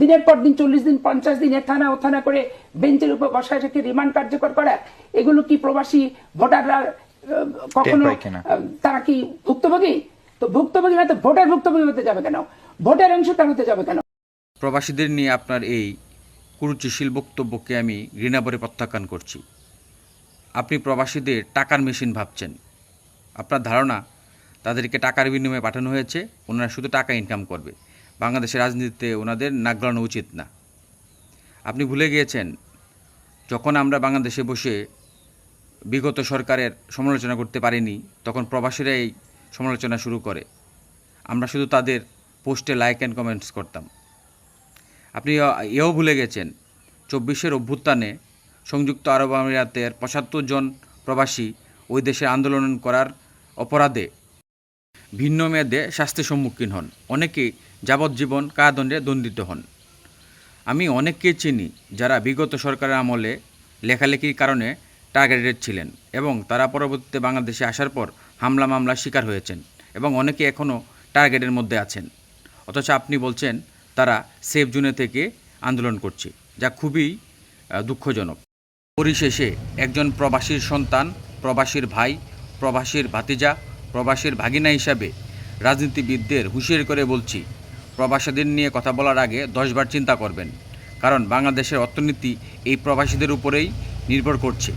দিনের পর দিন চল্লিশ দিন পঞ্চাশ দিন এ থানা ও থানা করে বেঞ্চের উপর বসায় রেখে রিমান্ড কার্যকর করা এগুলো কি প্রবাসী ভোটাররা কখনো তারা কি ভুক্তভোগী? তো ভুক্তভোগী না তো ভোটার ভুক্তভোগী হতে যাবে কেন? ভোটার অংশ তার হতে যাবে কেন? প্রবাসীদের নিয়ে আপনার এই কুরুচিশীল বক্তব্যকে আমি ঘৃণাভরে প্রত্যাখ্যান করছি। আপনি প্রবাসীদের টাকার মেশিন ভাবছেন। আপনার ধারণা তাদেরকে টাকার বিনিময়ে পাঠানো হয়েছে ওনারা শুধু টাকা ইনকাম করবে। বাংলাদেশের রাজনীতিতে ওনাদের নাক গলানো উচিত না। আপনি ভুলে গিয়েছেন, যখন আমরা বাংলাদেশে বসে বিগত সরকারের সমালোচনা করতে পারিনি, তখন প্রবাসীরা এই সমালোচনা শুরু করে। আমরা শুধু তাদের পোস্টে লাইক অ্যান্ড কমেন্টস করতাম। আপনি এও ভুলে গেছেন, চব্বিশের অভ্যুত্থানে সংযুক্ত আরব আমিরাতের পঁচাত্তর জন প্রবাসী ওই দেশে আন্দোলন করার অপরাধে ভিন্ন মেয়াদে শাস্তির সম্মুখীন হন। অনেকেই যাবজ্জীবন কারাদণ্ডে দণ্ডিত হন। আমি অনেককে চিনি যারা বিগত সরকারের আমলে লেখালেখির কারণে টার্গেটেড ছিলেন এবং তারা পরবর্তীতে বাংলাদেশে আসার পর হামলা মামলার শিকার হয়েছেন এবং অনেকে এখনও টার্গেটের মধ্যে আছেন। অথচ আপনি বলছেন, তারা সেফ জোনে থেকে আন্দোলন করছে, যা খুবই দুঃখজনক। পরিশেষে একজন প্রবাসীর সন্তান, প্রবাসীর ভাই, প্রবাসীর ভাতিজা প্রবাসীর ভাগিনা হিসাবে রাজনীতিবিদদের হুঁশিয়ার করে বলছি, প্রবাসীদের নিয়ে কথা বলার আগে দশবার চিন্তা করবেন, কারণ বাংলাদেশের অর্থনীতি এই প্রবাসীদের উপরেই নির্ভর করছে।